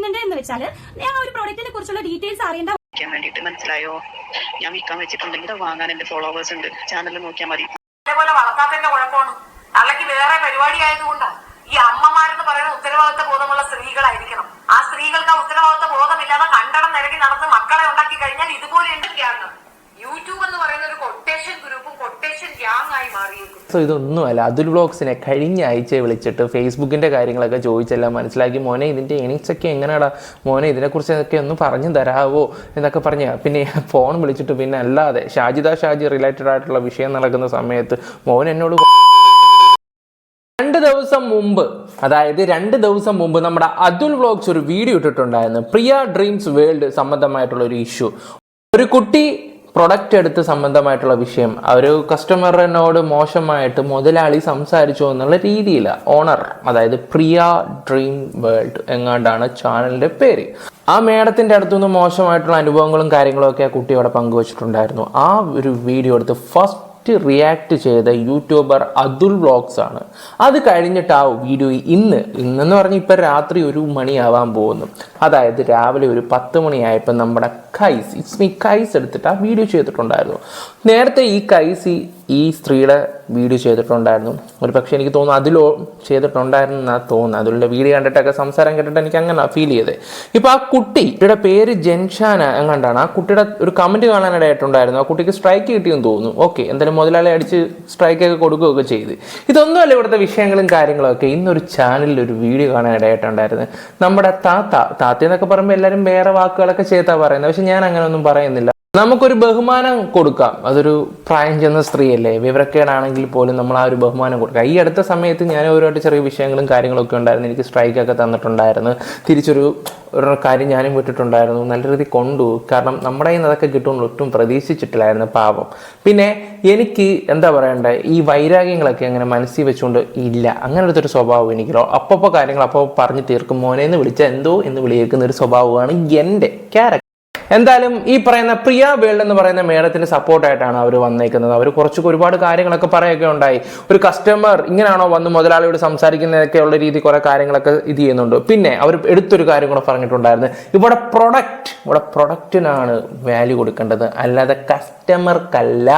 ഇടുന്നുണ്ട് എന്ന് വെച്ചാൽ ആ ഒരു പ്രോഡക്റ്റിനെ കുറിച്ചുള്ള ഡീറ്റെയിൽസ് അറിയേണ്ട വേണ്ടിയിട്ട് മനസ്സിലായോ? ഞാൻ വിൽക്കാൻ വെച്ചിട്ടുണ്ടെങ്കിൽ വാങ്ങാൻ എന്റെ ഫോളോവേഴ്സ് ഉണ്ട്. ചാനൽ നോക്കിയാൽ മതി. അതേപോലെ വളർത്താത്തതിന്റെ കുഴപ്പമാണ്. തള്ളക്ക് വേറെ പരിപാടി ആയതുകൊണ്ടാണ് ഈ അമ്മമാരെന്ന് പറയുന്ന ഉത്തരവാദിത്ത ബോധമുള്ള സ്ത്രീകളായിരിക്കണം. ആ സ്ത്രീകൾക്ക് ആ ഉത്തരവാദിത്ത ബോധമില്ലാതെ കണ്ടടം നിരക്കി നടന്ന് മക്കളെ ഉണ്ടാക്കി കഴിഞ്ഞാൽ ഇതുപോലെ എന്തൊക്കെയാണ്? യൂട്യൂബ് എന്ന് പറയുന്ന ഒരു കൊട്ടേഷൻ ഗ്രൂപ്പും സോ ഇതൊന്നുമല്ല. അതുൽ വ്ളോഗ്സിനെ കഴിഞ്ഞ ആഴ്ച വിളിച്ചിട്ട് ഫേസ്ബുക്കിന്റെ കാര്യങ്ങളൊക്കെ ചോദിച്ചെല്ലാം മനസ്സിലാക്കി. മോനെ ഇതിന്റെ എണീച്ചൊക്കെ എങ്ങനെയാടാ മോനെ ഇതിനെക്കുറിച്ചൊക്കെ ഒന്ന് പറഞ്ഞു തരാവോ? എന്നൊക്കെ പറഞ്ഞ്. പിന്നെ ഫോൺ വിളിച്ചിട്ട് പിന്നെ അല്ലാതെ ഷാജിദ ഷാജി റിലേറ്റഡ് ആയിട്ടുള്ള വിഷയം നടക്കുന്ന സമയത്ത് മോൻ എന്നോട് രണ്ട് ദിവസം മുമ്പ് അതായത് രണ്ട് ദിവസം മുമ്പ് നമ്മുടെ അതുൽ വ്ളോഗ്സ് ഒരു വീഡിയോ ഇട്ടിട്ടുണ്ടായിരുന്നു. പ്രിയ ഡ്രീംസ് വേൾഡ് സംബന്ധമായിട്ടുള്ള ഒരു ഇഷ്യൂ. ഒരു കുട്ടി പ്രൊഡക്റ്റ് എടുത്ത് സംബന്ധമായിട്ടുള്ള വിഷയം. അവർ കസ്റ്റമറിനോട് മോശമായിട്ട് മുതലാളി സംസാരിച്ചു എന്നുള്ള രീതിയിൽ ഓണർ അതായത് പ്രിയ ഡ്രീം വേൾഡ് എങ്ങാണ്ടാണ് ചാനലിന്റെ പേര്. ആ മേഡത്തിന്റെ അടുത്തുനിന്ന് മോശമായിട്ടുള്ള അനുഭവങ്ങളും കാര്യങ്ങളും ഒക്കെ ആ കുട്ടിയോടെ പങ്കുവച്ചിട്ടുണ്ടായിരുന്നു. ആ ഒരു വീഡിയോ എടുത്ത് ഫസ്റ്റ് റിയാക്ട് ചെയ്ത യൂട്യൂബർ അതുൽ വ്ളോഗ്സ് ആണ്. അത് കഴിഞ്ഞിട്ട് ആ വീഡിയോ ഇന്ന് ഇന്നെന്ന് പറഞ്ഞ് ഇപ്പം രാത്രി ഒരു മണിയാവാൻ പോകുന്നു. അതായത് രാവിലെ ഒരു പത്ത് മണിയായപ്പോൾ നമ്മുടെ കൈസ് ഇറ്റ്സ് മീ കൈസ് എടുത്തിട്ട് ആ വീഡിയോ ചെയ്തിട്ടുണ്ടായിരുന്നു. നേരത്തെ ഈ കൈസ് ഈ- സ്ത്രീയുടെ വീഡിയോ ചെയ്തിട്ടുണ്ടായിരുന്നു. ഒരു പക്ഷേ എനിക്ക് തോന്നുന്നു അതിലോ ചെയ്തിട്ടുണ്ടായിരുന്നു എന്നാണ് തോന്നുന്നത് അതിലുള്ള വീഡിയോ കണ്ടിട്ടൊക്കെ സംസാരം കേട്ടിട്ട് എനിക്ക് അങ്ങനെ ഫീൽ ചെയ്തത് ഇപ്പോൾ ആ കുട്ടിയുടെ പേര് ജെൻഷാന എങ്ങാണ്ടാണ്? ആ കുട്ടിയുടെ ഒരു കമന്റ് കാണാനിടയായിട്ടുണ്ടായിരുന്നു. ആ കുട്ടിക്ക് സ്ട്രൈക്ക് കിട്ടിയെന്ന് തോന്നുന്നു. ഓക്കെ എന്തായാലും മുതലാളി അടിച്ച് സ്ട്രൈക്കൊക്കെ കൊടുക്കുകയൊക്കെ ചെയ്ത്. ഇതൊന്നുമല്ല ഇവിടുത്തെ വിഷയങ്ങളും കാര്യങ്ങളൊക്കെ ഇന്നൊരു ചാനലിൽ ഒരു വീഡിയോ കാണാൻ ഇടയായിട്ടുണ്ടായിരുന്നു നമ്മുടെ താത്ത താത്ത എന്നൊക്കെ പറയുമ്പോൾ എല്ലാവരും വേറെ വാക്കുകളൊക്കെ ചെയ്താൽ പറയുന്നത്. പക്ഷെ ഞാൻ അങ്ങനെ ഒന്നും പറയുന്നില്ല. നമുക്കൊരു ബഹുമാനം കൊടുക്കാം. അതൊരു പ്രായം ചെന്ന സ്ത്രീയല്ലേ? വിവരക്കേടാണെങ്കിൽ പോലും നമ്മൾ ആ ഒരു ബഹുമാനം കൊടുക്കാം. ഈ അടുത്ത സമയത്ത് ഞാൻ ഓരോട്ട് ചെറിയ വിഷയങ്ങളും കാര്യങ്ങളൊക്കെ ഉണ്ടായിരുന്നു. എനിക്ക് സ്ട്രൈക്കൊക്കെ തന്നിട്ടുണ്ടായിരുന്നു. തിരിച്ചൊരു ഒരു കാര്യം ഞാനും വിട്ടിട്ടുണ്ടായിരുന്നു. നല്ല രീതി കൊണ്ടു. കാരണം നമ്മുടെ കയ്യിൽ നിന്ന് അതൊക്കെ കിട്ടുമെന്ന് ഒട്ടും പ്രതീക്ഷിച്ചിട്ടില്ലായിരുന്നു പാപം പിന്നെ എനിക്ക് എന്താ പറയണ്ടേ? ഈ വൈരാഗ്യങ്ങളൊക്കെ അങ്ങനെ മനസ്സിൽ വെച്ചുകൊണ്ട് ഇല്ല. അങ്ങനത്തെ ഒരു സ്വഭാവം എനിക്കോ അപ്പപ്പോൾ കാര്യങ്ങൾ അപ്പോൾ പറഞ്ഞു തീർക്കും. മോനെ എന്ന് വിളിച്ചാൽ എന്തോ എന്ന് വിളിയേക്കുന്ന ഒരു സ്വഭാവമാണ് എന്റെ ക്യാരക്ടർ. എന്തായാലും ഈ പറയുന്ന പ്രിയ വേൾഡ് എന്ന് പറയുന്ന മേഡത്തിന് സപ്പോർട്ടായിട്ടാണ് അവർ വന്നേക്കുന്നത്. അവർ കുറച്ച് ഒരുപാട് കാര്യങ്ങളൊക്കെ പറയുകയൊക്കെ ഉണ്ടായി. ഒരു കസ്റ്റമർ ഇങ്ങനെയാണോ വന്ന് മുതലാളിയോട് സംസാരിക്കുന്നതൊക്കെ ഉള്ള രീതി കുറെ കാര്യങ്ങളൊക്കെ ഇത് ചെയ്യുന്നുണ്ട്. പിന്നെ അവർ എടുത്തൊരു കാര്യം കൂടെ പറഞ്ഞിട്ടുണ്ടായിരുന്നു. ഇവിടെ പ്രൊഡക്റ്റ് ഇവിടെ പ്രൊഡക്റ്റിനാണ് വാല്യൂ കൊടുക്കേണ്ടത്. അല്ലാതെ കസ്റ്റമർക്കല്ല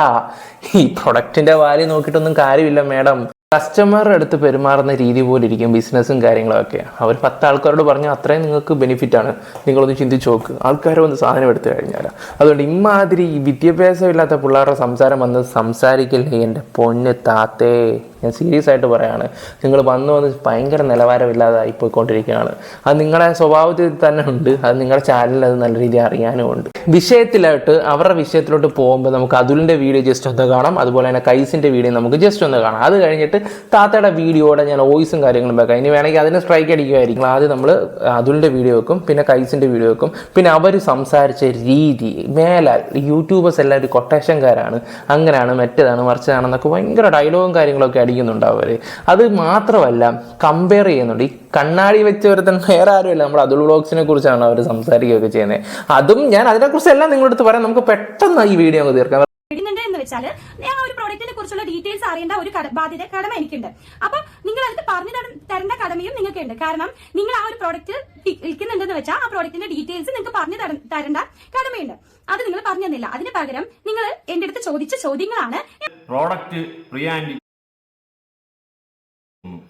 ഈ പ്രൊഡക്റ്റിന്റെ വാല്യൂ നോക്കിയിട്ടൊന്നും കാര്യമില്ല മേഡം കസ്റ്റമറുടെ അടുത്ത് പെരുമാറുന്ന രീതി പോലെ ഇരിക്കും ബിസിനസ്സും കാര്യങ്ങളൊക്കെ. അവർ പത്ത് ആൾക്കാരോട് പറഞ്ഞാൽ അത്രയും നിങ്ങൾക്ക് ബെനിഫിറ്റ് ആണ്. നിങ്ങളൊന്ന് ചിന്തിച്ച് നോക്ക്. ആൾക്കാർ വന്ന് സാധനം എടുത്തു കഴിഞ്ഞാൽ അതുകൊണ്ട് ഇമാതിരി ഈ വിദ്യാഭ്യാസം ഇല്ലാത്ത പിള്ളേരുടെ സംസാരം വന്ന് സംസാരിക്കില്ലേ എന്റെ പൊന്ന് താത്തേ? ഞാൻ സീരിയസ് ആയിട്ട് പറയാണ്. നിങ്ങൾ വന്ന് വന്ന് ഭയങ്കര നിലവാരമില്ലാതായി പോയിക്കൊണ്ടിരിക്കുകയാണ്. അത് നിങ്ങളുടെ സ്വഭാവത്തിൽ തന്നെ ഉണ്ട്. അത് നിങ്ങളുടെ ചാനലിൽ അത് നല്ല രീതിയിൽ അറിയാനും ഉണ്ട്. വിഷയത്തിലോട്ട് അവരുടെ വിഷയത്തിലോട്ട് പോകുമ്പോൾ നമുക്ക് അതുലിന്റെ വീഡിയോ ജസ്റ്റ് ഒന്ന് കാണാം. അതുപോലെ തന്നെ കൈസിന്റെ വീഡിയോ നമുക്ക് ജസ്റ്റ് ഒന്ന് കാണാം. അത് കഴിഞ്ഞിട്ട് താത്തയുടെ വീഡിയോയുടെ ഞാൻ വോയിസും കാര്യങ്ങളും വെക്കാം. ഇനി വേണമെങ്കിൽ അതിന് സ്ട്രൈക്ക് അടിക്കുമായിരിക്കും. ആദ്യം നമ്മൾ അതുലിന്റെ വീഡിയോ വെക്കും. പിന്നെ കൈസിന്റെ വീഡിയോ വെക്കും. പിന്നെ അവർ സംസാരിച്ച രീതി മേലാൽ യൂട്യൂബേഴ്സ് എല്ലാവരും കൊട്ടേഷൻകാരാണ് അങ്ങനെയാണ് മറ്റേതാണ് മറിച്ചതാണെന്നൊക്കെ ഭയങ്കര ഡയലോഗും കാര്യങ്ങളൊക്കെ അടിക്കുന്നുണ്ട് അവർ അത് മാത്രമല്ല കമ്പയർ ചെയ്യുന്നുണ്ട്. ഈ കണ്ണാടി വെച്ച് ഒരുത്തൻ വേറെ ആരുമില്ല. നമ്മുടെ അതുൾ വ്ളോഗ്സിനെ കുറിച്ചാണ് അവർ സംസാരിക്കുകയൊക്കെ ചെയ്യുന്നത്. അതും ഞാൻ അതിനെക്കുറിച്ച് എല്ലാം നിങ്ങളുടെ അടുത്ത് പറയാം. നമുക്ക് പെട്ടെന്ന് ഈ വീഡിയോ അങ്ങ് തീർക്കാം. എന്ന് വെച്ചാൽ ആ ഒരു പ്രോഡക്റ്റിനെ കുറിച്ചുള്ള ഡീറ്റെയിൽസ് അറിയേണ്ട ഒരു ബാധ്യത കടമ എനിക്കുണ്ട്. അപ്പൊ നിങ്ങൾ അത് പറഞ്ഞു തര- തരേണ്ട കടമയും നിങ്ങൾക്കുണ്ട്. കാരണം നിങ്ങൾ ആ ഒരു പ്രോഡക്റ്റ് വിൽക്കുന്നുണ്ടെന്ന് വെച്ചാൽ ആ പ്രോഡക്റ്റിന്റെ ഡീറ്റെയിൽസ് നിങ്ങൾക്ക് പറഞ്ഞു തര- തരേണ്ട കടമയുണ്ട്. അത് നിങ്ങൾ പറഞ്ഞു തന്നില്ല. അതിന് പകരം നിങ്ങൾ എന്റെ അടുത്ത് ചോദിച്ച ചോദ്യങ്ങളാണ്. പ്രോഡക്റ്റ്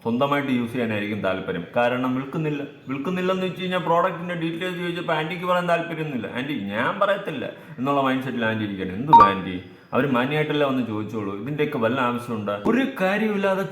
സ്വന്തമായിട്ട് യൂസ് ചെയ്യാനായിരിക്കും താല്പര്യം. കാരണം വിൽക്കുന്നില്ല. വിൽക്കുന്നില്ലെന്ന് വെച്ച് കഴിഞ്ഞാൽ പ്രോഡക്റ്റിന്റെ ഡീറ്റെയിൽസ് ചോദിച്ചപ്പോൾ ആന്റിക്ക് പറയാൻ താല്പര്യമൊന്നുമില്ല. ആന്റി ഞാൻ പറയത്തില്ല. എന്നുള്ള മൈൻഡ് സെറ്റിൽ ആന്റി ഇരിക്കണം എന്ത് ആന്റി അവർ മാന്യമായിട്ടല്ല വന്ന് ചോദിച്ചോളൂ. ഇതിന്റെയൊക്കെ വല്ല ആവശ്യമുണ്ട്? ഒരു കാര്യമില്ലാതെ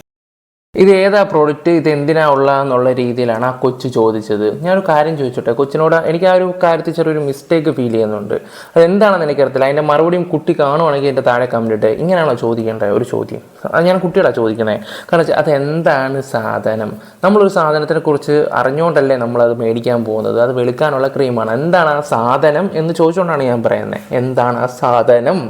ഇത് ഏതാ പ്രോഡക്റ്റ് ഇത് എന്തിനാ ഉള്ള എന്നുള്ള രീതിയിലാണ് ആ കൊച്ചു ചോദിച്ചത്. ഞാനൊരു കാര്യം ചോദിച്ചോട്ടെ? കൊച്ചിനോട് എനിക്ക് ആ ഒരു കാര്യത്തിൽ ചെറിയൊരു മിസ്റ്റേക്ക് ഫീൽ ചെയ്യുന്നുണ്ട്. അത് എന്താണെന്ന് എനിക്കറിയത്തില്ല. അതിന്റെ മറുപടിയും കുട്ടി കാണുവാണെങ്കിൽ എന്റെ താഴെ കമന്റ് ഇങ്ങനെയാണോ ചോദിക്കേണ്ടത് ഒരു ചോദ്യം. അത് ഞാൻ കുട്ടിയോടാ ചോദിക്കണേ കാരണം അത് എന്താണ് സാധനം? നമ്മളൊരു സാധനത്തിനെ കുറിച്ച് അറിഞ്ഞുകൊണ്ടല്ലേ നമ്മളത് മേടിക്കാൻ പോകുന്നത്? അത് വെളുക്കാനുള്ള ക്രീമാണ് എന്താണ് ആ സാധനം എന്ന് ചോദിച്ചുകൊണ്ടാണ് ഞാൻ പറയുന്നത് എന്താണ് ആ സാധനം?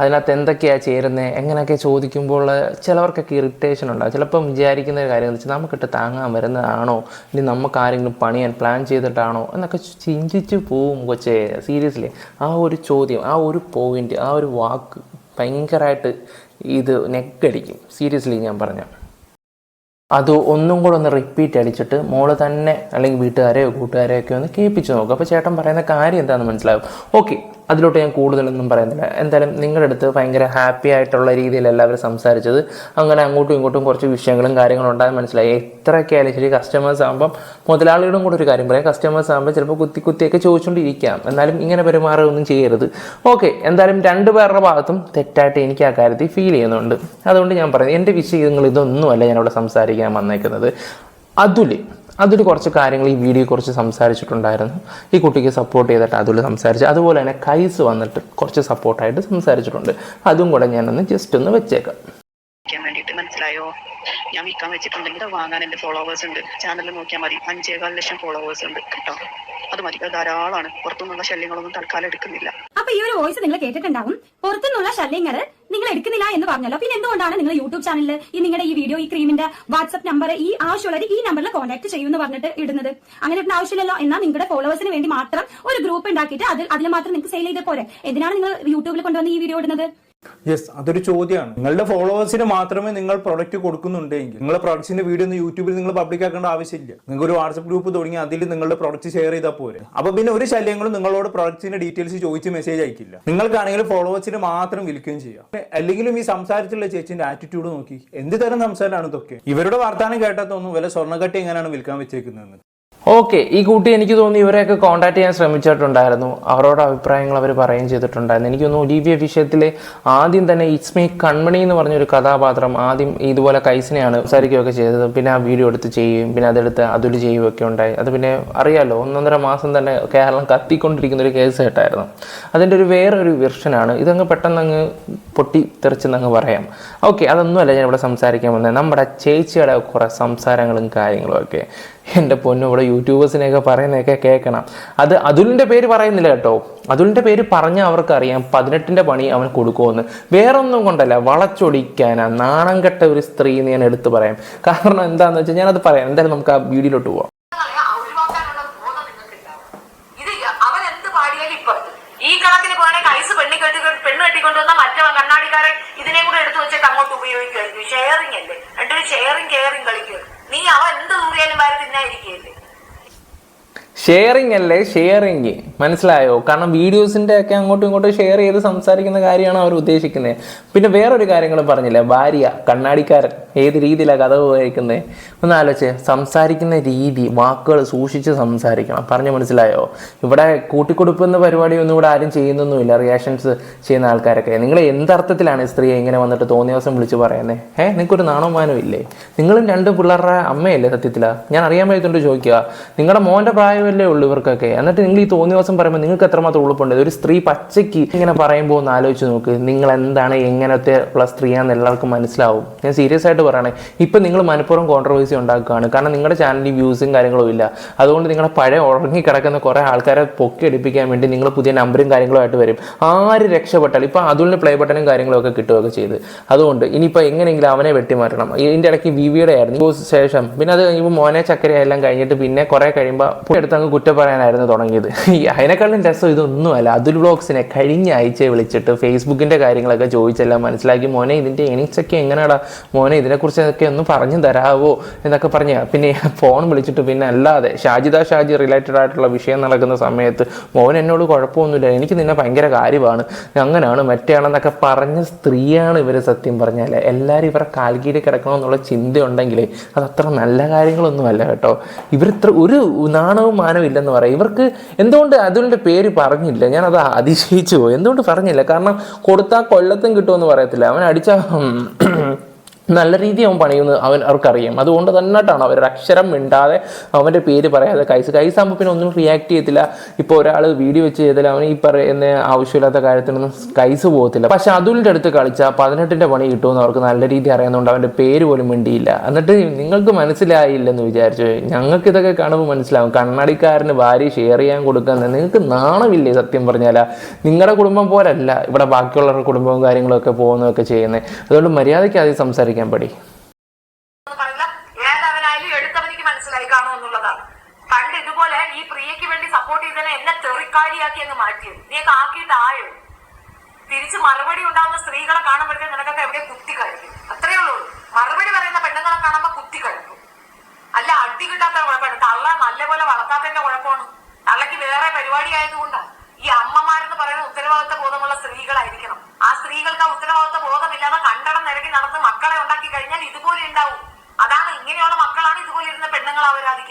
അതിനകത്ത് എന്തൊക്കെയാണ് ചേരുന്നത് എങ്ങനെയൊക്കെ ചോദിക്കുമ്പോൾ ചിലവർക്കൊക്കെ ഇറിറ്റേഷൻ ഉണ്ടാകും ചിലപ്പം വിചാരിക്കുന്ന ഒരു കാര്യം വെച്ചാൽ നമുക്കിട്ട് താങ്ങാൻ വരുന്നതാണോ? ഇനി നമുക്ക് ആരെങ്കിലും പണിയാൻ പ്ലാൻ ചെയ്തിട്ടാണോ? എന്നൊക്കെ ചിന്തിച്ച് പോവും കൊച്ചേ സീരിയസ്ലി ആ ഒരു ചോദ്യം ആ ഒരു പോയിന്റ് ആ ഒരു വാക്ക് ഭയങ്കരമായിട്ട് ഇത് നെക്കടിക്കും സീരിയസ്ലി ഞാൻ പറഞ്ഞു. അത് ഒന്നും കൂടെ ഒന്ന് റിപ്പീറ്റ് അടിച്ചിട്ട് മോൾ തന്നെ അല്ലെങ്കിൽ വീട്ടുകാരെയോ കൂട്ടുകാരെയോ ഒക്കെ ഒന്ന് കേൾപ്പിച്ച് നോക്കും. അപ്പോൾ ചേട്ടൻ പറയുന്ന കാര്യം എന്താണെന്ന് മനസ്സിലാവും? ഓക്കെ അതിലോട്ട് ഞാൻ കൂടുതലൊന്നും പറയുന്നില്ല. എന്തായാലും നിങ്ങളുടെ അടുത്ത് ഭയങ്കര ഹാപ്പി ആയിട്ടുള്ള രീതിയിൽ എല്ലാവരും സംസാരിച്ചത്. അങ്ങനെ അങ്ങോട്ടും ഇങ്ങോട്ടും കുറച്ച് വിഷയങ്ങളും കാര്യങ്ങളും ഉണ്ടാകാൻ മനസ്സിലായി. എത്രയൊക്കെ ആയാലും ശരി കസ്റ്റമേഴ്സ് ആകുമ്പം മുതലാളികളും കൂടെ ഒരു കാര്യം പറയാം. കസ്റ്റമേഴ്സ് ആകുമ്പോൾ ചിലപ്പോൾ കുത്തി കുത്തിയൊക്കെ ചോദിച്ചുകൊണ്ടിരിക്കാം എന്നാലും ഇങ്ങനെ പെരുമാറുകയൊന്നും ചെയ്യരുത്. ഓക്കെ എന്തായാലും രണ്ട് പേരുടെ ഭാഗത്തും തെറ്റായിട്ട് എനിക്ക് ആ കാര്യത്തിൽ ഫീൽ ചെയ്യുന്നുണ്ട്. അതുകൊണ്ട് ഞാൻ പറയുന്നത് എന്റെ വിഷയങ്ങൾ ഇതൊന്നുമല്ല ഞാനിവിടെ സംസാരിക്കാൻ വന്നേക്കുന്നത്. അതുൽ അതിൽ കുറച്ച് കാര്യങ്ങൾ ഈ വീഡിയോ കുറിച്ച് സംസാരിച്ചിട്ടുണ്ടായിരുന്നു. ഈ കുട്ടിക്ക് സപ്പോർട്ട് ചെയ്തിട്ട് അതിൽ സംസാരിച്ചു അതുപോലെ തന്നെ കൈസ് വന്നിട്ട് കുറച്ച് സപ്പോർട്ടായിട്ട് സംസാരിച്ചിട്ടുണ്ട്. അതും കൂടെ ഞാനൊന്ന് ജസ്റ്റ് ഒന്ന് വെച്ചേക്കാം. വേണ്ടിയിട്ട് മനസ്സിലായോ? ഞാൻ വിൽക്കാൻ വെച്ചിട്ടുണ്ടെങ്കിൽ വാങ്ങാൻ എന്റെ ഫോളോവേഴ്സ് ഉണ്ട്. ചാനൽ നോക്കിയാൽ മതി. അഞ്ചേകാൽ ലക്ഷം ഫോളോവേഴ്സ് ഉണ്ട് കേട്ടോ. അത് മതി. ധാരാളമാണ് പുറത്തുനിന്നുള്ള ശല്യങ്ങളൊന്നും തൽക്കാലം എടുക്കുന്നില്ല. അപ്പൊ ഈ ഒരു വോയിസ് നിങ്ങൾ കേട്ടിട്ടുണ്ടാവും. പുറത്തുനിന്നുള്ള ശല്യങ്ങൾ നിങ്ങൾ എടുക്കുന്നില്ല എന്ന് പറഞ്ഞല്ലോ. പിന്നെ എന്തുകൊണ്ടാണ് നിങ്ങൾ യൂട്യൂബ് ചാനലിൽ ഈ നിങ്ങളുടെ ഈ വീഡിയോ ഈ ക്രീമിന്റെ വാട്സ്ആപ്പ് നമ്പർ ഈ ആവശ്യമുള്ളവർ ഈ നമ്പറിൽ കോൺടാക്ട് ചെയ്യുമെന്ന് പറഞ്ഞിട്ട് ഇടുന്നത്? അങ്ങനെ ഇടുന്ന ആവശ്യമില്ലല്ലോ. എന്നാൽ നിങ്ങളുടെ ഫോളോവേഴ്സിന് വേണ്ടി മാത്രം ഒരു ഗ്രൂപ്പ് ഉണ്ടാക്കിയിട്ട് അതിൽ അതിൽ മാത്രം നിങ്ങൾക്ക് സെയിൽ ചെയ്ത പോരെ. എന്തിനാണ് നിങ്ങൾ യൂട്യൂബിൽ കൊണ്ടുവന്ന് ഈ വീഡിയോ ഇടുന്നത്? യെസ് അതൊരു ചോദ്യമാണ്. നിങ്ങളുടെ ഫോളോവേഴ്സിന് മാത്രമേ നിങ്ങൾ പ്രൊഡക്റ്റ് കൊടുക്കുന്നുണ്ടെങ്കിൽ നിങ്ങളുടെ പ്രൊഡക്റ്റിന്റെ വീഡിയോ ഒന്നും യൂട്യൂബിൽ നിങ്ങൾ പബ്ലിക് ആക്കേണ്ട ആവശ്യമില്ല. നിങ്ങൾക്ക് ഒരു വാട്സ്ആപ്പ് ഗ്രൂപ്പ് തുടങ്ങി അതിൽ നിങ്ങളുടെ പ്രൊഡക്റ്റ് ഷെയർ ചെയ്താൽ പോരെ. അപ്പൊ പിന്നെ ഒരു ശല്യങ്ങളും നിങ്ങളോട് പ്രൊഡക്റ്റിന്റെ ഡീറ്റെയിൽസ് ചോദിച്ച് മെസ്സേജ് അയക്കില്ല. നിങ്ങൾക്കാണെങ്കിൽ ഫോളോവേഴ്സിന് മാത്രം വിൽക്കുകയും ചെയ്യാം. അല്ലെങ്കിലും ഈ സംസാരിച്ചുള്ള ചേച്ചിന്റെ ആറ്റിറ്റ്യൂഡ് നോക്കി. എന്ത് തരം സംസാരമാണ് ഇതൊക്കെ? ഇവരുടെ വർത്താനം കേട്ടാൽ തോന്നും വല്ല സ്വർണക്കട്ടി എങ്ങനെയാണ് വിൽക്കാൻ വെച്ചേക്കുന്നതെന്ന്. ഓക്കെ ഈ കുട്ടി എനിക്ക് തോന്നി ഇവരെയൊക്കെ കോൺടാക്ട് ചെയ്യാൻ ശ്രമിച്ചിട്ടുണ്ടായിരുന്നു. അവരോട് അഭിപ്രായങ്ങൾ അവർ പറയുകയും ചെയ്തിട്ടുണ്ടായിരുന്നു. എനിക്ക് തോന്നുന്നു ഒലീവിയ വിഷയത്തിലെ ആദ്യം തന്നെ ഇറ്റ്സ് മീ കൺമണി എന്ന് പറഞ്ഞൊരു കഥാപാത്രം ആദ്യം ഇതുപോലെ കൈസിനെയാണ് സംസാരിക്കുകയൊക്കെ ചെയ്തത്. പിന്നെ ആ വീഡിയോ എടുത്ത് ചെയ്യുകയും പിന്നെ അതെടുത്ത് അതിൽ ചെയ്യുകയൊക്കെ ഉണ്ടായി. അത് പിന്നെ അറിയാലോ ഒന്നൊന്നര മാസം തന്നെ കേരളം കത്തിക്കൊണ്ടിരിക്കുന്ന ഒരു കേസ് കേട്ടായിരുന്നു അതിന്റെ ഒരു വേറൊരു വെർഷനാണ് ഇതങ്ങ് പെട്ടെന്ന് അങ്ങ് പൊട്ടി തെറിച്ചെന്നങ്ങ് പറയാം. ഓക്കെ അതൊന്നുമല്ല ഞാൻ ഇവിടെ സംസാരിക്കാൻ വന്നത് നമ്മുടെ ചേച്ചിയുടെ കുറേ സംസാരങ്ങളും കാര്യങ്ങളും ഒക്കെ. എന്റെ പൊന്നു ഇവിടെ യൂട്യൂബേഴ്സിനെയൊക്കെ പറയുന്നതൊക്കെ കേൾക്കണം. അത് അതുലിന്റെ പേര് പറയുന്നില്ല കേട്ടോ. അതുലിന്റെ പേര് പറഞ്ഞാൽ അവർക്കറിയാം പതിനെട്ടിന്റെ പണി അവൻ കൊടുക്കുമെന്ന്. വേറൊന്നും കൊണ്ടല്ല വളച്ചൊടിക്കാനാ. നാണം കെട്ട ഒരു സ്ത്രീ എന്ന് ഞാൻ എടുത്തു പറയാം. കാരണം എന്താണെന്ന് വെച്ചാൽ ഞാനത് പറയാം. എന്തായാലും നമുക്ക് ആ വീഡിയോയിലോട്ട് പോവാം. ഈ കണക്കിന് പോകണമെങ്കിൽ ഐസ് പെണ്ണി കെട്ടി പെണ്ണ് കെട്ടിക്കൊണ്ടുവന്ന മറ്റേ കണ്ണാടിക്കാരെ ഇതിനെ കൂടെ എടുത്തു വെച്ചിട്ട് അങ്ങോട്ട് ഉപയോഗിക്കുമായിരിക്കും ഷെയറിംഗ് അല്ലേ? എന്നിട്ടൊരു ഷെയറിംഗ് കെയറിംഗ് കളിക്കുക നീ അവൻ എന്ത് ഷെയറിങ് അല്ലേ? ഷെയറിങ് മനസ്സിലായോ? കാരണം വീഡിയോസിന്റെ ഒക്കെ അങ്ങോട്ടും ഇങ്ങോട്ടും ഷെയർ ചെയ്ത് സംസാരിക്കുന്ന കാര്യമാണ് അവർ ഉദ്ദേശിക്കുന്നത് പിന്നെ വേറൊരു കാര്യങ്ങൾ പറഞ്ഞില്ല? ഭാര്യ കണ്ണാടിക്കാരൻ ഏത് രീതിയിലാണ് കഥ ഉപയോഗിക്കുന്നത് ഒന്ന് ആലോചിച്ച്. സംസാരിക്കുന്ന രീതി വാക്കുകൾ സൂക്ഷിച്ച് സംസാരിക്കണം. പറഞ്ഞു മനസ്സിലായോ? ഇവിടെ കൂട്ടിക്കൊടുപ്പെന്ന പരിപാടിയൊന്നും ഇവിടെ ആരും ചെയ്യുന്നൊന്നുമില്ല. റിയാക്ഷൻസ് ചെയ്യുന്ന ആൾക്കാരൊക്കെ. നിങ്ങൾ എന്തർത്ഥത്തിലാണ് സ്ത്രീയെ ഇങ്ങനെ വന്നിട്ട് തോന്നിയ ദിവസം വിളിച്ച് പറയുന്നത് ഏഹ് നിങ്ങൾക്കൊരു നാണവമാനം ഇല്ലേ? നിങ്ങളും രണ്ട് പിള്ളേരുടെ അമ്മയല്ലേ സത്യത്തിലാ? ഞാൻ അറിയാൻ പറ്റുന്നുണ്ട് ചോദിക്കുക. നിങ്ങളുടെ മോന്റെ പ്രായമല്ലേ ഉള്ളൂ ഇവർക്കൊക്കെ. എന്നിട്ട് നിങ്ങൾ ഈ തോന്നിയ ദിവസം പറയുമ്പോൾ നിങ്ങൾക്ക് എത്രമാത്രം ഉളുപ്പുണ്ട്? ഒരു സ്ത്രീ പച്ചയ്ക്ക് ഇങ്ങനെ പറയുമ്പോൾ ഒന്ന് ആലോചിച്ച് നോക്ക്. നിങ്ങൾ എന്താണ് എങ്ങനത്തെ ഉള്ള സ്ത്രീയാണെന്ന് എല്ലാവർക്കും മനസ്സിലാവും. ഞാൻ സീരിയസ് ആയിട്ട് പറയണേ ഇപ്പം നിങ്ങൾ മനഃപൂർവം കോൺട്രവേഴ്സി ഉണ്ടാക്കുകയാണ്. കാരണം നിങ്ങളുടെ ചാനലിൽ വ്യൂസും കാര്യങ്ങളും ഇല്ല. അതുകൊണ്ട് നിങ്ങളുടെ പഴയ ഉറങ്ങി കിടക്കുന്ന കുറേ ആൾക്കാരെ പൊക്കി എടുപ്പിക്കാൻ വേണ്ടി നിങ്ങൾ പുതിയ നമ്പറും കാര്യങ്ങളുമായിട്ട് വരും. ആര് രക്ഷപ്പെട്ടാൽ ഇപ്പം അതുലിന് പ്ലേ ബട്ടനും കാര്യങ്ങളൊക്കെ കിട്ടുകയൊക്കെ ചെയ്ത്. അതുകൊണ്ട് ഇനിയിപ്പോൾ എങ്ങനെയെങ്കിലും അവനെ വെട്ടിമാറ്റണം. ഇതിന്റെ ഇടയ്ക്ക് വിവിയുടെ ആയിരുന്നു. ശേഷം പിന്നെ അത് കഴിയുമ്പോൾ മോനെ ചക്കര എല്ലാം കഴിഞ്ഞിട്ട് പിന്നെ കുറേ കഴിയുമ്പോൾ എടുത്ത് അങ്ങ് കുറ്റം പറയാനായിരുന്നു തുടങ്ങിയത്. അതിനേക്കാളും രസം ഇതൊന്നുമല്ല അതുൽ ബ്ലോഗ്സിനെ കഴിഞ്ഞ ആഴ്ച വിളിച്ചിട്ട് ഫേസ്ബുക്കിന്റെ കാര്യങ്ങളൊക്കെ ചോദിച്ചെല്ലാം മനസ്സിലാക്കി മോനെ ഇതിന്റെ എണിച്ചൊക്കെ എങ്ങനെയാടാ മോനെ ഇതിനെക്കുറിച്ചൊക്കെ ഒന്ന് പറഞ്ഞു തരാവോ? എന്നൊക്കെ പറഞ്ഞ. പിന്നെ ഫോൺ വിളിച്ചിട്ട് പിന്നെ അല്ലാതെ ഷാജിദ ഷാജി റിലേറ്റഡ് ആയിട്ടുള്ള വിഷയം നടക്കുന്ന സമയത്ത് മോൻ എന്നോട് കുഴപ്പമൊന്നുമില്ല എനിക്ക് നിന്നെ ഭയങ്കര കാര്യമാണ്. അങ്ങനെയാണ് മറ്റേയാണെന്നൊക്കെ പറഞ്ഞ സ്ത്രീയാണ് ഇവർ സത്യം പറഞ്ഞാൽ എല്ലാവരും ഇവരെ കാൽക്കീരി കിടക്കണമെന്നുള്ള ചിന്ത ഉണ്ടെങ്കിലേ അത് അത്ര നല്ല കാര്യങ്ങളൊന്നുമല്ല കേട്ടോ. ഇവർ ഇത്ര ഒരു നാണവും മാനവും ഇല്ലെന്ന് പറയാം. ഇവർക്ക് എന്തുകൊണ്ട് അതുലിന്റെ പേര് പറഞ്ഞില്ല. ഞാനത് അതിശയിച്ചു പോയി. എന്തുകൊണ്ട് പറഞ്ഞില്ല? കാരണം കൊടുത്താൽ കൊല്ലത്തും കിട്ടുമെന്ന് പറയത്തില്ല. അവൻ അടിച്ച നല്ല രീതി അവൻ പണിയുന്നത് അവൻ അവർക്കറിയാം. അതുകൊണ്ട് തന്നെട്ടാണ് അവർ അക്ഷരം മിണ്ടാതെ അവന്റെ പേര് പറയാതെ കൈസ്. കൈസ് ആകുമ്പോൾ പിന്നെ ഒന്നും റിയാക്ട് ചെയ്യത്തില്ല. ഇപ്പോൾ ഒരാൾ വീഡിയോ വെച്ച് ചെയ്താൽ അവൻ ഈ പറയുന്ന ആവശ്യമില്ലാത്ത കാര്യത്തിനൊന്നും കൈസ് പോകത്തില്ല. പക്ഷെ അതുലിന്റെ അടുത്ത് കളിച്ചാൽ പതിനെട്ടിന്റെ പണി കിട്ടുമെന്ന് അവർക്ക് നല്ല രീതി അറിയുന്നതുകൊണ്ട് അവന്റെ പേര് പോലും മിണ്ടിയില്ല. എന്നിട്ട് നിങ്ങൾക്ക് മനസ്സിലായില്ലെന്ന് വിചാരിച്ചു ഞങ്ങൾക്ക് ഇതൊക്കെ കാണുമ്പോൾ മനസ്സിലാവും. കണ്ണാടിക്കാരന് ഭാര്യ ഷെയർ ചെയ്യാൻ കൊടുക്കാൻ നിങ്ങൾക്ക് നാണമില്ലേ സത്യം പറഞ്ഞാൽ നിങ്ങളുടെ കുടുംബം പോലല്ല. ഇവിടെ ബാക്കിയുള്ളവരുടെ കുടുംബവും കാര്യങ്ങളൊക്കെ പോകുന്നതൊക്കെ ചെയ്യുന്നത് അതുകൊണ്ട് മര്യാദയ്ക്ക് ആദ്യം സംസാരിക്കാൻ എടുത്തവനിക്ക് മനസ്സിലായി എന്നുള്ളതാണ് ഇതുപോലെ ഈ വേണ്ടി സപ്പോർട്ട് തിരിച്ച് മറുപടി ഉണ്ടാകുന്ന സ്ത്രീകളെ കാണുമ്പോഴത്തേക്ക് നിനക്കൊക്കെ എവിടെ കുത്തി കഴിക്കും അത്രയേ ഉള്ളൂ. മറുപടി പറയുന്ന പെണ്ണുങ്ങളെ കാണുമ്പോ കുത്തി കഴിക്കും അല്ല അടി കിട്ടാത്ത കുഴപ്പമാണ്. തള്ള നല്ലപോലെ വളർത്താത്തതിന്റെ കുഴപ്പമാണ്. തള്ളക്ക് വേറെ പരിപാടി ആയതുകൊണ്ടാണ് ഈ അമ്മമാരെന്ന് പറയുന്ന ഉത്തരവാദിത്ത ബോധമുള്ള സ്ത്രീകളായിരിക്കണം. സ്ത്രീകൾക്ക് ആ ഉത്തരവാദിത്വ ബോധമില്ലാതെ കണ്ടടം നിരക്കി നടന്ന് മക്കളെ ഉണ്ടാക്കി കഴിഞ്ഞാൽ ഇതുപോലെ ഉണ്ടാവും. അതാണ് ഇങ്ങനെയുള്ള മക്കളാണ് ഇതുപോലെ ഇരുന്ന പെണ്ണുങ്ങൾ അവരാധിക്കുന്നത്.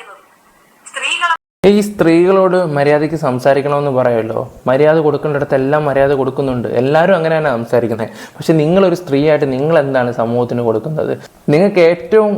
ഈ സ്ത്രീകളോട് മര്യാദയ്ക്ക് സംസാരിക്കണമെന്ന് പറയുമല്ലോ? മര്യാദ കൊടുക്കേണ്ടിടത്തെല്ലാം മര്യാദ കൊടുക്കുന്നുണ്ട്. എല്ലാവരും അങ്ങനെയാണ് സംസാരിക്കുന്നത്. പക്ഷെ നിങ്ങളൊരു സ്ത്രീയായിട്ട് നിങ്ങൾ എന്താണ് സമൂഹത്തിന് കൊടുക്കുന്നത്? നിങ്ങൾക്ക് ഏറ്റവും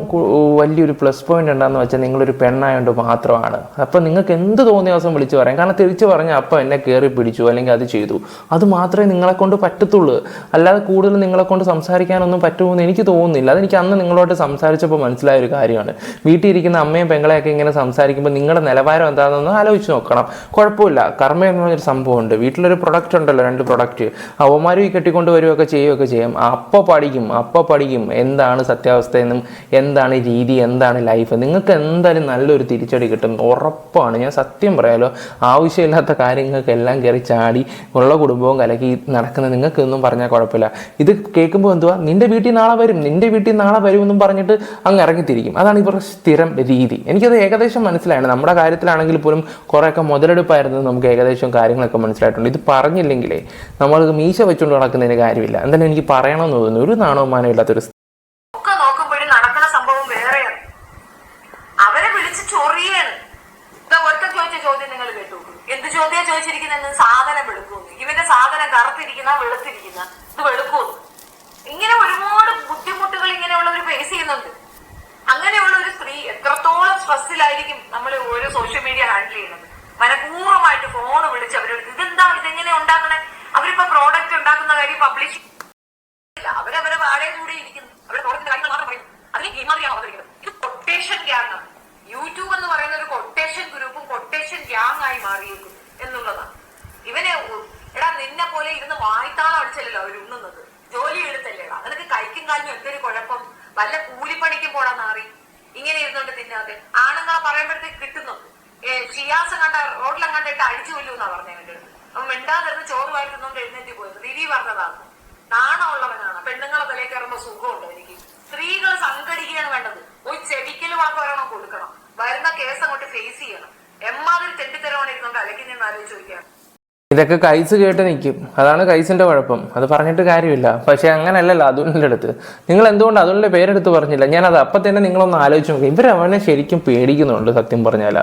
വലിയൊരു പ്ലസ് പോയിന്റ് എന്താണെന്ന് വെച്ചാൽ നിങ്ങളൊരു പെണ്ണായതുകൊണ്ട് മാത്രമാണ്. അപ്പോൾ നിങ്ങൾക്ക് എന്ത് തോന്നിയ ദിവസം വിളിച്ചു പറയാം. കാരണം തിരിച്ചു പറഞ്ഞാൽ അപ്പം എന്നെ കയറി പിടിച്ചു അല്ലെങ്കിൽ അത് ചെയ്തു. അത് മാത്രമേ നിങ്ങളെ കൊണ്ട് പറ്റത്തുള്ളൂ. അല്ലാതെ കൂടുതൽ നിങ്ങളെ കൊണ്ട് സംസാരിക്കാനൊന്നും പറ്റുമെന്ന് എനിക്ക് തോന്നുന്നില്ല. അതെനിക്ക് അന്ന് നിങ്ങളോട് സംസാരിച്ചപ്പോൾ മനസ്സിലായ ഒരു കാര്യമാണ്. വീട്ടിൽ ഇരിക്കുന്ന അമ്മയും പെങ്ങളെയൊക്കെ ഇങ്ങനെ സംസാരിക്കുമ്പോൾ നിങ്ങളുടെ നിലവാരം എന്താണെന്നൊന്ന് ആലോചിച്ച് നോക്കണം. കുഴപ്പമില്ല. കർമ്മ എന്ന് പറഞ്ഞൊരു സംഭവമുണ്ട്. വീട്ടിലൊരു പ്രൊഡക്റ്റ് ഉണ്ടല്ലോ രണ്ട് പ്രൊഡക്റ്റ് അവന്മാരും ഈ കെട്ടിക്കൊണ്ട് വരികയൊക്കെ ചെയ്യുകയൊക്കെ ചെയ്യും. അപ്പോൾ പഠിക്കും അപ്പോൾ പഠിക്കും. എന്താണ് സത്യാവസ്ഥയെന്നും എന്താണ് രീതി എന്താണ് ലൈഫ് നിങ്ങൾക്ക് എന്തായാലും നല്ലൊരു തിരിച്ചടി കിട്ടും. ഉറപ്പാണ്. ഞാൻ സത്യം പറയാലോ ആവശ്യമില്ലാത്ത കാര്യങ്ങൾക്കെല്ലാം കയറി ചാടി ഉള്ള കുടുംബവും കലക്കി നടക്കുന്ന നിങ്ങൾക്കൊന്നും പറഞ്ഞാൽ കുഴപ്പമില്ല. ഇത് കേൾക്കുമ്പോൾ എന്തുവാ? നിന്റെ വീട്ടിൽ നാളെ വരും. നിന്റെ വീട്ടിൽ നാളെ വരുമെന്നും പറഞ്ഞിട്ട് അങ്ങ് ഇറങ്ങിത്തിരിക്കും. അതാണ് ഇവരുടെ സ്ഥിരം രീതി. എനിക്കത് ഏകദേശം മനസ്സിലായാണ് നമ്മുടെ കാര്യത്തിലാണെങ്കിൽ പോലും കുറേയൊക്കെ മുതലെടുപ്പായിരുന്നു നമുക്ക് ഏകദേശം കാര്യങ്ങളൊക്കെ മനസ്സിലായിട്ടുണ്ട്. ഇത് പറഞ്ഞില്ലെങ്കിലേ നമ്മൾ മീശ വെച്ചുകൊണ്ട് നടക്കുന്നതിന് കാര്യമില്ല. എന്തായാലും എനിക്ക് പറയണമെന്ന് തോന്നുന്നു. ഒരു നാണവമാനം ഇല്ലാത്തൊരു എന്ത് ചോദ്യം ചോദിച്ചിരിക്കുന്ന സാധനം വെളുക്കുന്നു. ഇവന്റെ സാധനം കറുത്തിരിക്കുന്ന വെളുത്തിരിക്കുന്ന. ഇത് വെളുക്കുന്നു ഇങ്ങനെ ഒരുപാട് ബുദ്ധിമുട്ടുകൾ ഇങ്ങനെയുള്ളവർ ഫേസ് ചെയ്യുന്നുണ്ട് അങ്ങനെയുള്ള ഒരു സ്ത്രീ എത്രത്തോളം സ്ട്രെസ്സിലായിരിക്കും നമ്മൾ ഓരോ സോഷ്യൽ മീഡിയ ഹാൻഡിൽ ചെയ്യുന്നത്. മനഃപൂർവമായിട്ട് ഫോൺ വിളിച്ച് അവരോട് ഇതെന്താ ഇതെങ്ങനെ ഉണ്ടാക്കണേ? അവരിപ്പോ പ്രോഡക്റ്റ് ഉണ്ടാക്കുന്ന കാര്യം പബ്ലിഷ് അവരവരെ വാടക കൂടെ ഇരിക്കുന്നു. അവരുടെ പ്രോഡക്റ്റിന്റെ കാര്യങ്ങൾ മാത്രം പറയുന്നു. അതിന് ഗെയിമറിയാണ് അവതരിക്കുന്നത് ഇത് കൊട്ടേഷൻ ഗ്യാങ് യൂട്യൂബ് എന്ന് പറയുന്ന ഒരു കൊട്ടേഷൻ ഗ്രൂപ്പും കൊട്ടേഷൻ ഗ്യാങ് ആയി മാറിയിരിക്കും എന്നുള്ളതാണ്. ഇവനെ എടാ നിന്നെ പോലെ ഇരുന്ന് വായ്ത്താളം അടിച്ചല്ലോ അവർ ഉണ്ണുന്നത്. ജോലി എടുത്തല്ലേടാ നിനക്ക് കൈക്കും കാലിനും എന്തൊരു കുഴപ്പം? വല്ല കൂലിപ്പണിക്കും പോടാ നാറി. ഇങ്ങനെ ഇരുന്നോണ്ട് തിന്നാതെ. ആണുങ്ങളെ പറയുമ്പോഴത്തേക്ക് കിട്ടുന്നു. ഷിയാസ് കണ്ട കണ്ടിട്ട് അടിച്ചു കൊല്ലൂന്നാ പറഞ്ഞ എന്റെ അവൻ മിണ്ടാതിരുന്ന് ചോറ് വാരി തിന്നോണ്ട് എഴുന്നേറ്റ് പോയത്. ദിവി പറഞ്ഞതാണ് നാണമുള്ളവനാണ്. പെണ്ണുങ്ങളെ തലയിൽ കയറുമ്പോ സുഖമുണ്ട് എനിക്ക്? സ്ത്രീകൾ സംഘടിക്കുകയാണ് വേണ്ടത്. ഒരു ചെവിക്കൽ വാക്ക് ഒരെണ്ണം കൊടുക്കണം. വരുന്ന കേസ് അങ്ങോട്ട് ഫേസ് ചെയ്യണം. എമ്മാതിരി തെണ്ടിത്തരമാണ് ഇരുന്നോണ്ട് അലക്കി നിന്ന് ആലോചിച്ച് ഇതൊക്കെ കൈസ് കേട്ട് നിൽക്കും അതാണ് കൈസിന്റെ കുഴപ്പം അത് പറഞ്ഞിട്ട് കാര്യമില്ല. പക്ഷെ അങ്ങനെയല്ലല്ലോ അതുലിന്റെ അടുത്ത്. നിങ്ങൾ എന്തുകൊണ്ട് അതുലിന്റെ പേരെടുത്ത് പറഞ്ഞില്ല? ഞാൻ അത് അപ്പം തന്നെ നിങ്ങളൊന്ന് ആലോചിച്ച് നോക്കി. ഇവരവനെ ശരിക്കും പേടിക്കുന്നുണ്ട് സത്യം പറഞ്ഞാൽ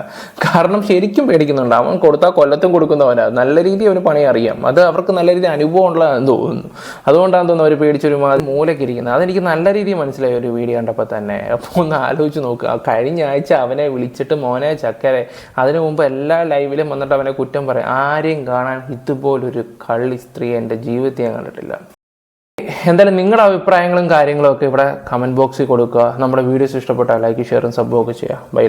കാരണം ശരിക്കും പേടിക്കുന്നുണ്ട്. അവൻ കൊടുത്താൽ കൊല്ലത്തും കൊടുക്കുന്നവനാ. നല്ല രീതിയിൽ അവന് പണി അറിയാം. അത് അവർക്ക് നല്ല രീതിയിൽ അനുഭവം ഉള്ളതാണെന്ന് തോന്നുന്നു. അതുകൊണ്ടാണ് തോന്നുന്നു അവർ പേടിച്ചൊരു മാതിരി മൂലയ്ക്ക് ഇരിക്കുന്നത്. അതെനിക്ക് നല്ല രീതിയിൽ മനസ്സിലായി ഒരു വീഡിയോ കണ്ടപ്പോൾ തന്നെ. അപ്പോൾ ഒന്ന് ആലോചിച്ച് നോക്കുക കഴിഞ്ഞ ആഴ്ച അവനെ വിളിച്ചിട്ട് മോനെ ചക്കരെ അതിനു മുമ്പ് എല്ലാ ലൈവിലും വന്നിട്ട് അവനെ കുറ്റം പറയും. ആരെയും കാണാൻ ഇതുപോലൊരു കള്ളി സ്ത്രീ എന്റെ ജീവിതത്തിൽ ഞാൻ കണ്ടിട്ടില്ല. എന്തായാലും നിങ്ങളുടെ അഭിപ്രായങ്ങളും കാര്യങ്ങളും ഒക്കെ ഇവിടെ കമന്റ് ബോക്സിൽ കൊടുക്കുക. നമ്മുടെ വീഡിയോസ് ഇഷ്ടപ്പെട്ടാൽ ലൈക്ക് ഷെയറും സബ്ബും ഒക്കെ ചെയ്യുക. ബൈ